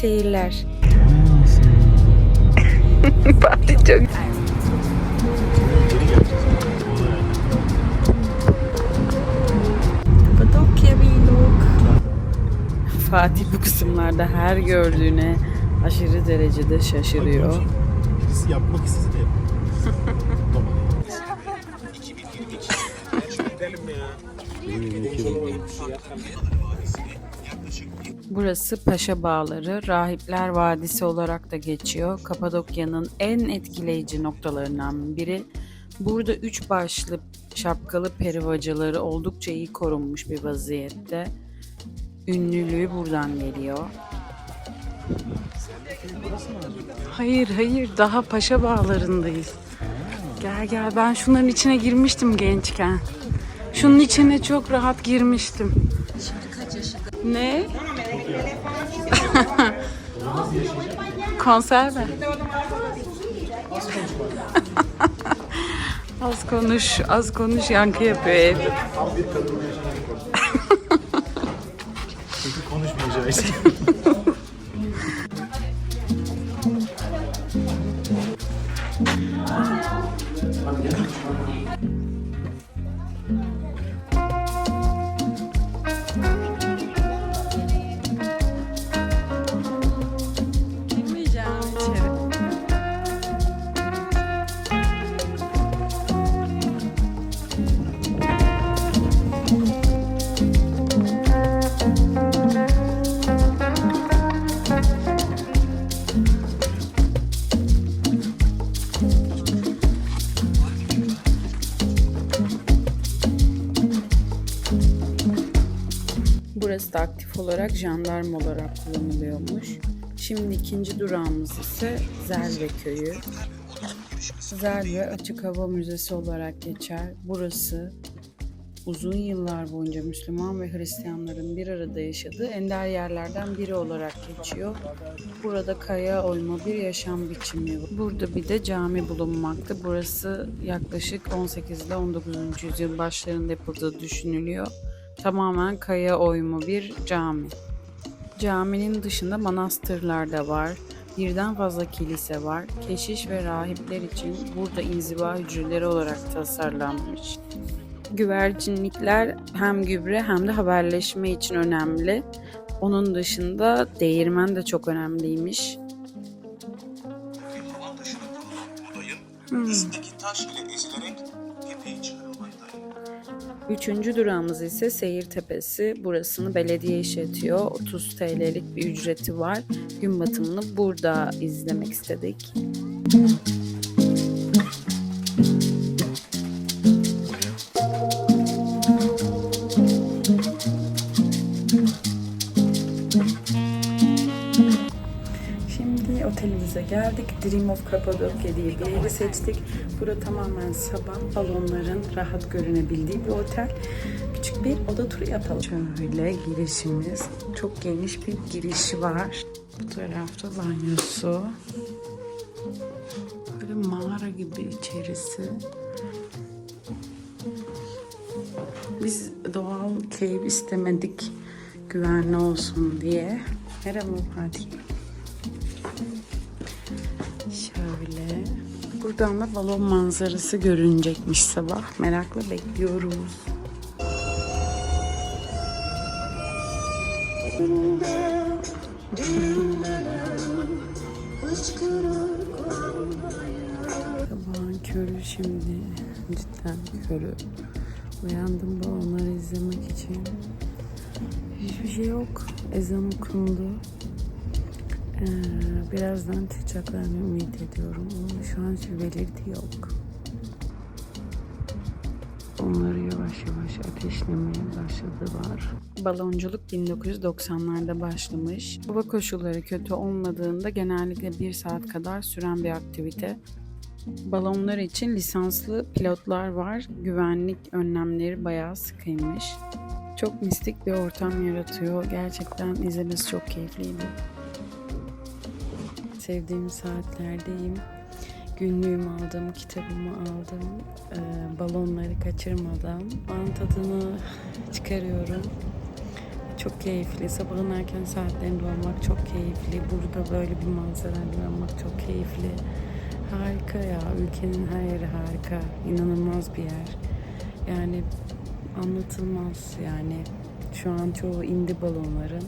seyirler. Fatih çok... Fatih bu kısımlarda her gördüğüne aşırı derecede şaşırıyor. Birisi yapmak istese de yapamaz. Burası Paşa Bağları, Rahipler Vadisi olarak da geçiyor. Kapadokya'nın en etkileyici noktalarından biri. Burada üç başlı şapkalı perivacaları oldukça iyi korunmuş bir vaziyette. Ünlülüğü buradan geliyor. Hayır hayır daha Paşa Bağları'ndayız. Gel gel ben şunların içine girmiştim gençken. Şunun içine çok rahat girmiştim. Ne? Konserve. az konuş, az konuş yankı yapıyor ev. Çünkü konuşmayacağız. Da aktif olarak jandarma olarak kullanılıyormuş. Şimdi ikinci durağımız ise Zerve Köyü. Zerve Açık Hava Müzesi olarak geçer. Burası uzun yıllar boyunca Müslüman ve Hristiyanların bir arada yaşadığı ender yerlerden biri olarak geçiyor. Burada kaya oyma bir yaşam biçimi var. Burada bir de cami bulunmakta. Burası yaklaşık 18 ile 19. yüzyıl başlarında yapıldığı düşünülüyor. Tamamen kaya oyma bir cami. Caminin dışında manastırlar da var. Birden fazla kilise var. Keşiş ve rahipler için burada inziva hücreleri olarak tasarlanmış. Güvercinlikler hem gübre hem de haberleşme için önemli. Onun dışında değirmen de çok önemliymiş. Buğdayın üstteki taş ile ezilerek. Üçüncü durağımız ise Seyir Tepesi. Burasını belediye işletiyor. 30 TL'lik bir ücreti var. Gün batımını burada izlemek istedik. Şimdi geldik. Dream of Cappadocia diye bir yeri seçtik. Burada tamamen sabah balonların rahat görünebildiği bir otel. Küçük bir oda turu yapalım. Şöyle girişimiz. Çok geniş bir girişi var. Bu tarafta banyosu. Böyle mağara gibi içerisi. Biz doğal keyif istemedik güvenli olsun diye. Merhaba Fatih. Şöyle. Buradan da balon manzarası görünecekmiş sabah. Merakla bekliyoruz. Sabahın körü şimdi. Cidden körü. Uyandım balonları izlemek için. Hiçbir şey yok. Ezan okundu. Ee, birazdan çıkacaklarını ümit ediyorum şu an hiçbir belirti yok. Onları yavaş yavaş ateşlemeye başladılar. Balonculuk 1990'larda başlamış. Hava koşulları kötü olmadığında genellikle bir saat kadar süren bir aktivite. Balonlar için lisanslı pilotlar var. Güvenlik önlemleri bayağı sıkıymış. Çok mistik bir ortam yaratıyor. Gerçekten izlemesi çok keyifliydi sevdiğim saatlerdeyim. Günlüğümü aldım, kitabımı aldım. Ee, balonları kaçırmadan an tadını çıkarıyorum. Çok keyifli. Sabahın erken saatlerinde olmak çok keyifli. Burada böyle bir manzarayla olmak çok keyifli. Harika ya. Ülkenin her yeri harika. İnanılmaz bir yer. Yani anlatılmaz yani. Şu an çoğu indi balonların.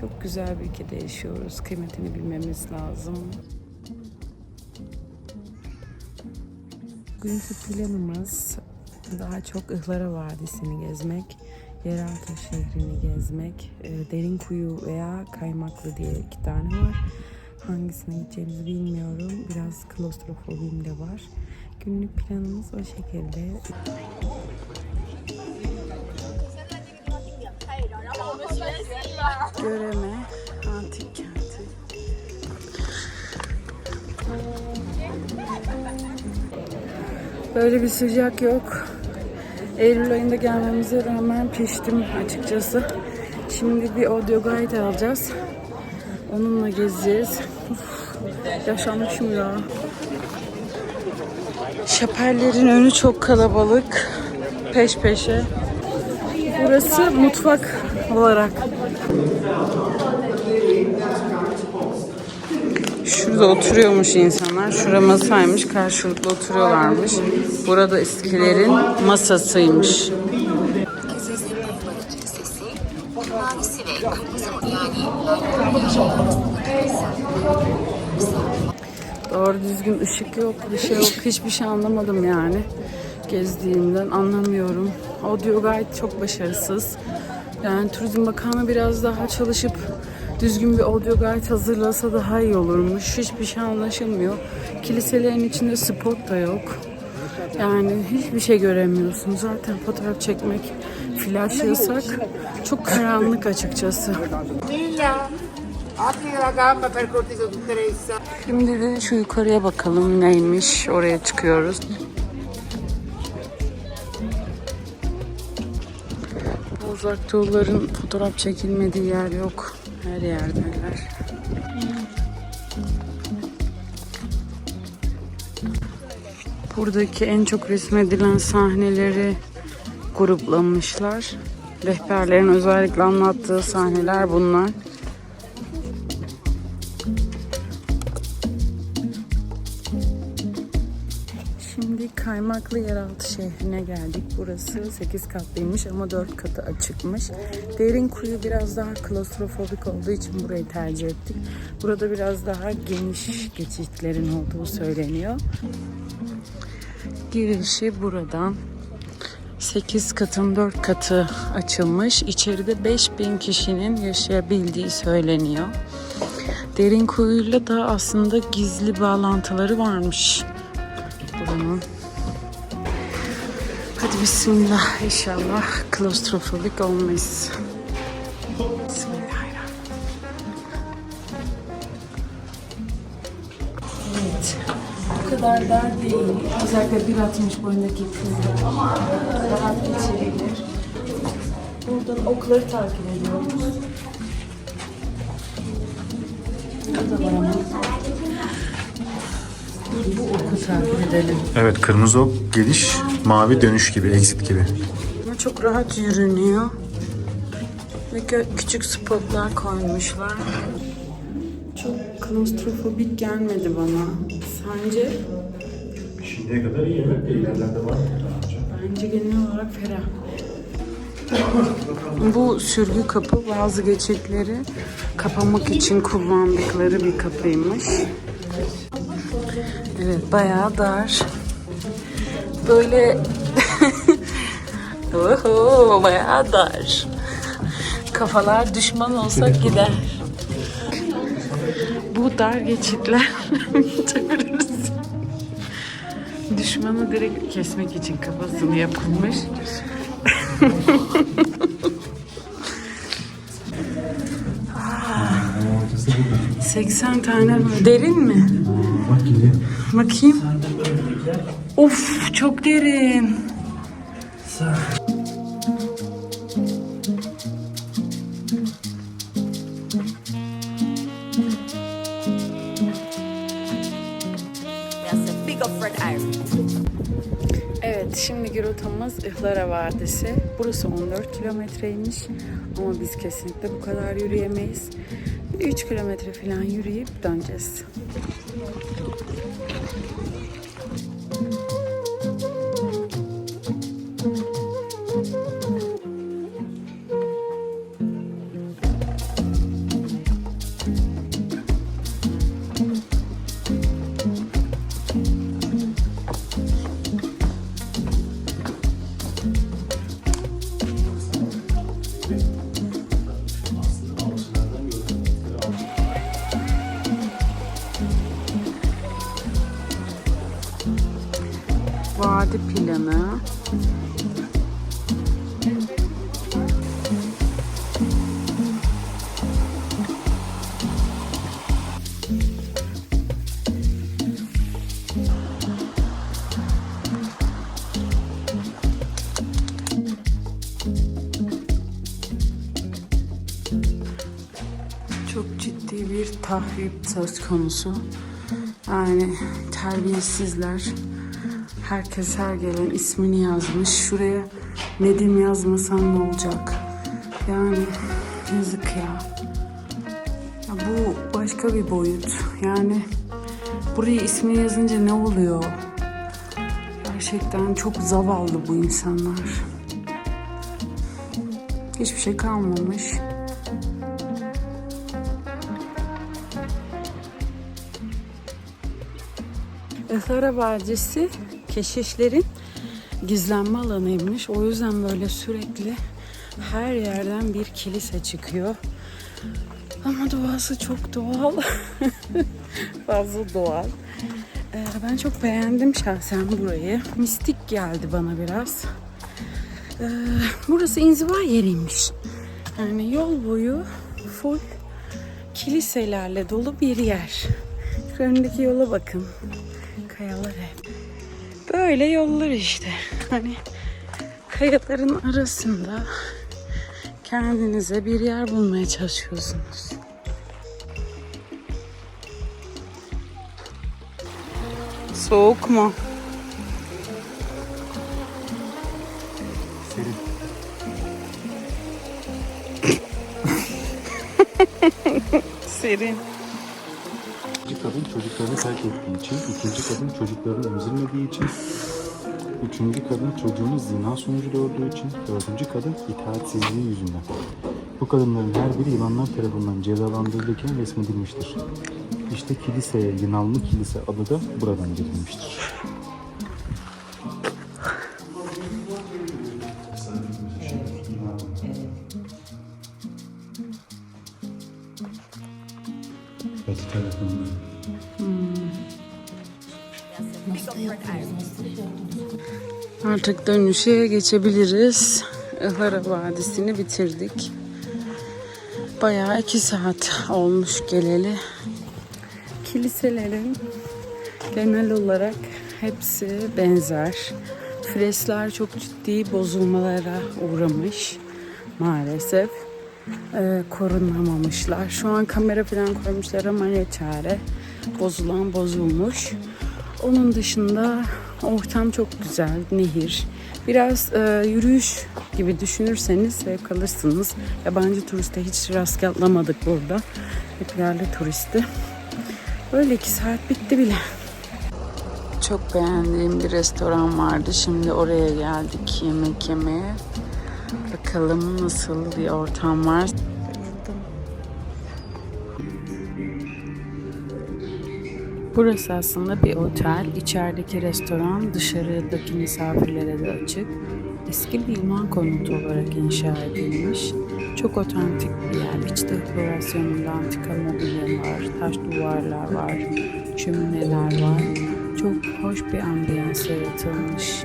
Çok güzel bir ülkede yaşıyoruz. Kıymetini bilmemiz lazım. Bugünkü planımız daha çok Ihlara Vadisi'ni gezmek, Yeraltı şehrini gezmek, e, Derinkuyu veya Kaymaklı diye iki tane var. Hangisine gideceğimizi bilmiyorum. Biraz klostrofobim de var. Günlük planımız o şekilde. Göreme Antik Kenti. Böyle bir sıcak yok. Eylül ayında gelmemize rağmen piştim açıkçası. Şimdi bir audio guide alacağız. Onunla gezeceğiz. Yaşanmışım ya. Şapellerin önü çok kalabalık. Peş peşe. Burası mutfak olarak. Şurada oturuyormuş insanlar. Şura masaymış. Karşılıklı oturuyorlarmış. Burada eskilerin masasıymış. Doğru düzgün ışık yok, bir şey yok. Hiçbir şey anlamadım yani. Gezdiğimden anlamıyorum. Audio guide çok başarısız. Yani Turizm Bakanı biraz daha çalışıp düzgün bir audio guide hazırlasa daha iyi olurmuş. Hiçbir şey anlaşılmıyor. Kiliselerin içinde spot da yok. Yani hiçbir şey göremiyorsun. Zaten fotoğraf çekmek flash yasak. Çok karanlık açıkçası. Şimdi de şu yukarıya bakalım neymiş. Oraya çıkıyoruz. Uzak doğuların fotoğraf çekilmediği yer yok. Her yerdeler. Buradaki en çok resmedilen sahneleri gruplamışlar. Rehberlerin özellikle anlattığı sahneler bunlar. Kaymaklı Yeraltı şehrine geldik. Burası 8 katlıymış ama 4 katı açıkmış. Derin kuyu biraz daha klostrofobik olduğu için burayı tercih ettik. Burada biraz daha geniş geçitlerin olduğu söyleniyor. Girişi buradan. 8 katın 4 katı açılmış. İçeride 5000 kişinin yaşayabildiği söyleniyor. Derin kuyuyla da aslında gizli bağlantıları varmış Bismillah inşallah klostrofobik olmayız. Evet. Bu kadar dar değil. Özellikle 1.60 boyundaki kızlar rahat geçebilir. Buradan okları takip ediyoruz. Burada var ama. Bu oku takip edelim. Evet kırmızı ok geliş, mavi dönüş gibi, exit gibi. Ama çok rahat yürünüyor. Ve küçük spotlar koymuşlar. Çok klostrofobik gelmedi bana. Sence? Şimdiye kadar iyi evet. İlerlerde var. Bence genel olarak ferah. Bu sürgü kapı bazı geçitleri kapamak için kullandıkları bir kapıymış. Evet bayağı dar. Böyle Oho, bayağı dar. Kafalar düşman olsa gider. Bu dar geçitler çeviririz. Düşmanı direkt kesmek için kafasını yapılmış. Ortası burada. 80 tane mi? Derin mi? Bakayım. Of çok derin. Evet şimdiki rotamız Ihlara Vadisi. Burası 14 kilometreymiş ama biz kesinlikle bu kadar yürüyemeyiz. 3 kilometre falan yürüyüp döneceğiz. Thank you. Söz konusu. Yani terbiyesizler. Herkes her gelen ismini yazmış. Şuraya Nedim yazmasan ne olacak? Yani yazık ya. ya. Bu başka bir boyut. Yani buraya ismini yazınca ne oluyor? Gerçekten çok zavallı bu insanlar. Hiçbir şey kalmamış. Ihlara Vadisi keşişlerin gizlenme alanıymış. O yüzden böyle sürekli her yerden bir kilise çıkıyor. Ama doğası çok doğal. Fazla doğal. Ee, ben çok beğendim şahsen burayı. Mistik geldi bana biraz. Ee, burası inziva yeriymiş. Yani yol boyu full kiliselerle dolu bir yer. Şu önündeki yola bakın. Böyle yollar işte. Hani kayaların arasında kendinize bir yer bulmaya çalışıyorsunuz. Soğuk mu? Serin. Kadın çocuklarını terk ettiği için, ikinci kadın çocuklarını emzirmediği için, üçüncü kadın çocuğunu zina sonucu doğurduğu için, dördüncü kadın itaatsizliği yüzünden. Bu kadınların her biri yılanlar tarafından cezalandırılırken resmedilmiştir. İşte kiliseye Yınallı Kilise adı da buradan verilmiştir. Artık dönüşe geçebiliriz. Ihlara Vadisi'ni bitirdik. Bayağı iki saat olmuş geleli. Kiliselerin genel olarak hepsi benzer. Fresler çok ciddi bozulmalara uğramış maalesef. Ee, korunamamışlar. Şu an kamera falan koymuşlar ama ne çare. Bozulan bozulmuş. Onun dışında ortam çok güzel. Nehir. Biraz e, yürüyüş gibi düşünürseniz zevk alırsınız. Yabancı turiste hiç rastlamadık burada. Hep yerli turisti. Öyle iki saat bitti bile. Çok beğendiğim bir restoran vardı. Şimdi oraya geldik yemek yemeye. Bakalım nasıl bir ortam var. Burası aslında bir otel. İçerideki restoran dışarıdaki misafirlere de açık. Eski bir Yunan konutu olarak inşa edilmiş. Çok otantik bir yer. İç dekorasyonunda antika mobilyalar, taş duvarlar var, şömineler var. Çok hoş bir ambiyans yaratılmış.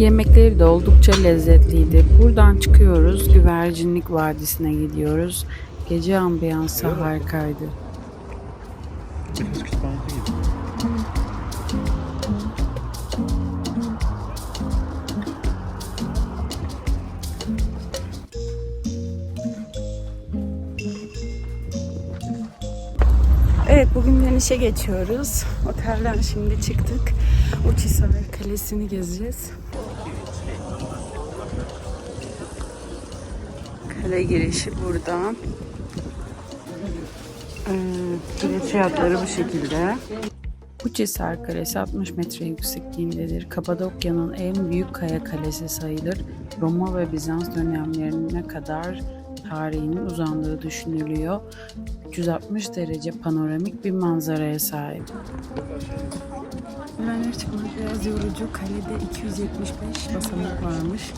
Yemekleri de oldukça lezzetliydi. Buradan çıkıyoruz. Güvercinlik Vadisi'ne gidiyoruz. Gece ambiyansı harikaydı. Evet bugün dönüşe geçiyoruz. Otelden şimdi çıktık. Uçhisar Kalesi'ni gezeceğiz. Kale girişi buradan. Ee, bilet fiyatları bu şekilde. Uçhisar Kalesi 60 metre yüksekliğindedir. Kapadokya'nın en büyük kaya kalesi sayılır. Roma ve Bizans dönemlerine kadar tarihinin uzandığı düşünülüyor. 360 derece panoramik bir manzaraya sahip. Mermer çıkmak biraz yorucu. Kalede 275 basamak varmış.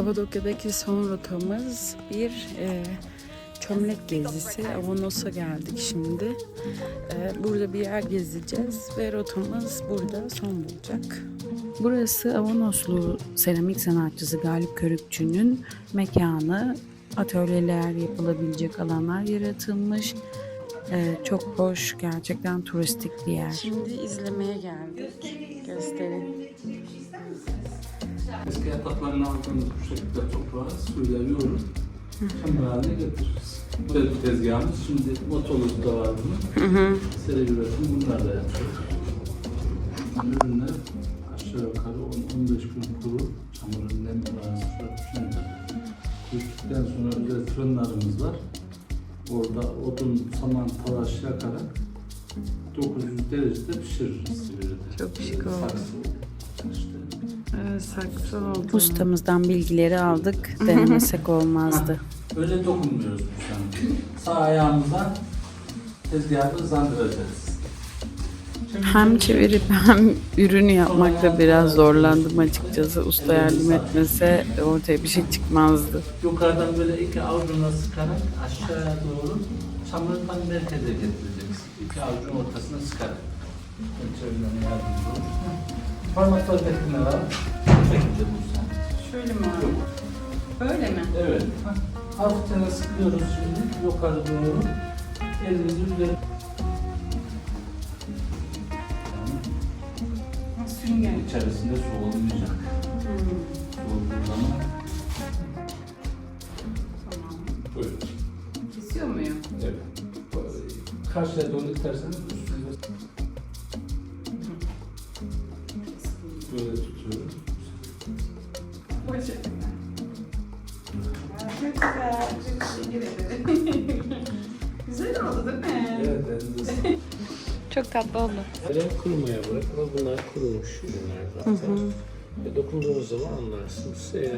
Kapadokya'daki son rotamız bir e, çömlek gezisi. Avanos'a geldik şimdi. E, burada bir yer gezeceğiz ve rotamız burada son bulacak. Burası Avanoslu seramik sanatçısı Galip Körükçü'nün mekanı. Atölyeler yapılabilecek alanlar yaratılmış. E, çok hoş, gerçekten turistik bir yer. Şimdi izlemeye geldik. Gösterin. Eski yataklarını aldığımız bu şekilde toprağa suyla yoğurup çamur haline getiririz. Bu da bir tezgahımız. Şimdi motoluz da var bunun. Seri üretim bunlar da yapıyoruz. Ürünler aşağı yukarı 10-15 gün kuru çamurun nem oranı şimdi. Kuruttuktan sonra özel fırınlarımız var. Orada odun, saman, talaş yakarak 900 derecede pişiririz. Çok şık oldu. İşte. Evet, saksı oldu. Ustamızdan bilgileri aldık. Denemesek olmazdı. Öyle dokunmuyoruz bu an. Sağ ayağımızdan tezgahı hızlandıracağız. Şimdi Hem çevirip hem ürünü yapmakta biraz zorlandım açıkçası. Usta yardım etmese ortaya bir şey çıkmazdı. yukarıdan böyle iki avucuna sıkarak aşağıya doğru çamuru tam merkeze getireceksin. İki avucun ortasına sıkarak. Çevirmene yardımcı olur. Parmakları getirme var. Bu şekilde bulsan. Şöyle mi Böyle mi? Evet. Hafiften sıkıyoruz şimdi yukarı doğru. Elimizi üzerine Sünger. içerisinde su olmayacak. Su olduğu zaman buyurun. Kesiyor muyum? Evet. Karşıya doğru iterseniz üstünde böyle tutuyorum. Güzel oldu değil mi? Evet, elinize Çok tatlı oldu. Kalem kurumaya bırak ama bunlar kurumuş ürünler zaten. Ve dokunduğunuz zaman anlarsınız. Eğer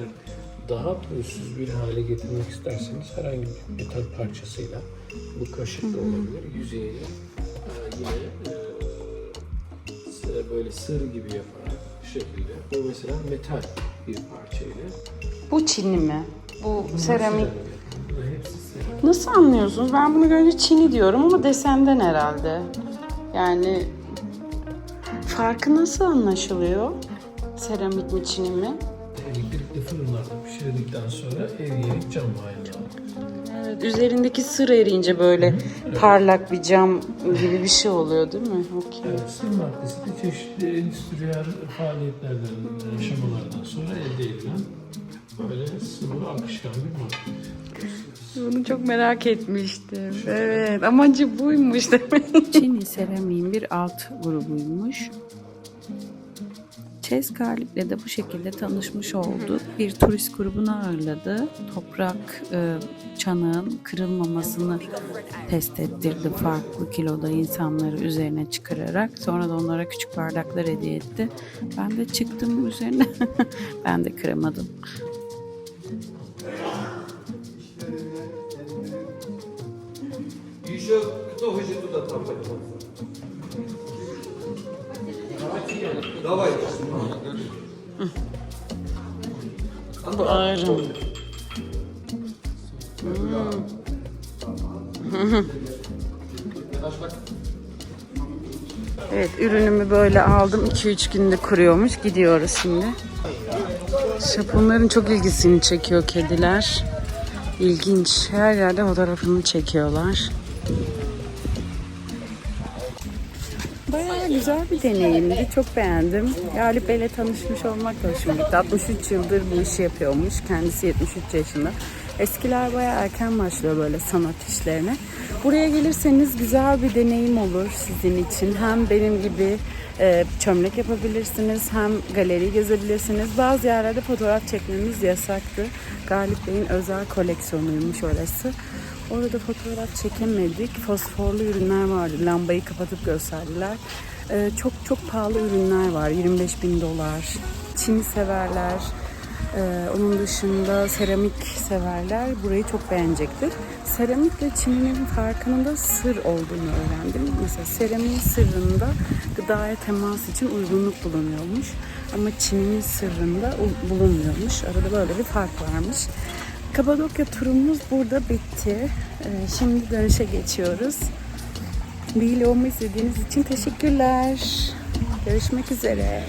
daha pürüzsüz bir hale getirmek isterseniz herhangi bir metal parçasıyla bu kaşık da olabilir. Yüzeyini e, yine e, böyle sır gibi yaparak bu şekilde. Bu mesela metal bir parçayla. Bu Çinli mi? Bu seramik. Bunlar hepsi seramik. Nasıl anlıyorsunuz? Ben bunu görünce Çin'i diyorum ama desenden herhalde. Yani farkı nasıl anlaşılıyor? Seramik mi Çin'i mi? Elektrikli fırınlarda pişirdikten sonra eriyerek cam haline üzerindeki sır eriyince böyle parlak bir cam gibi bir şey oluyor değil mi? Okey. Evet, sır maddesi de çeşitli endüstriyel faaliyetlerden, aşamalardan sonra elde edilen böyle sıvı akışkan bir madde. Bunu çok merak etmiştim. Evet, amacı buymuş demek. Çin'i seramiğin bir alt grubuymuş. Çez Galip'le de bu şekilde tanışmış olduk. Bir turist grubunu ağırladı. Toprak e, çanağın kırılmamasını test ettirdi farklı kiloda insanları üzerine çıkararak. Sonra da onlara küçük bardaklar hediye etti. Ben de çıktım üzerine. ben de kıramadım. що того ж туди там Давай. Bu ağrım. Evet ürünümü böyle aldım. 2-3 günde kuruyormuş. Gidiyoruz şimdi. Japonların çok ilgisini çekiyor kediler. İlginç. Her yerde fotoğrafını çekiyorlar. Bayağı güzel bir deneyimdi. Çok beğendim. Galip Bey'le tanışmış olmak da hoşuma gitti. 63 yıldır bu işi yapıyormuş. Kendisi 73 yaşında. Eskiler bayağı erken başlıyor böyle sanat işlerine. Buraya gelirseniz güzel bir deneyim olur sizin için. Hem benim gibi e, çömlek yapabilirsiniz hem galeri gezebilirsiniz. Bazı yerlerde fotoğraf çekmemiz yasaktı. Galip Bey'in özel koleksiyonuymuş orası. Orada fotoğraf çekemedik. Fosforlu ürünler vardı. Lambayı kapatıp gösterdiler. Ee, çok çok pahalı ürünler var. 25 bin dolar. Çin severler. Ee, onun dışında seramik severler. Burayı çok beğenecektir. Seramikle çininin farkının da sır olduğunu öğrendim. Mesela seramiğin sırrında gıdaya temas için uygunluk bulunuyormuş. Ama çininin sırrında bulunmuyormuş. Arada böyle bir fark varmış. Kapadokya turumuz burada bitti. Ee, Şimdi dönüşe geçiyoruz. Vlogumu izlediğiniz için teşekkürler. Görüşmek üzere.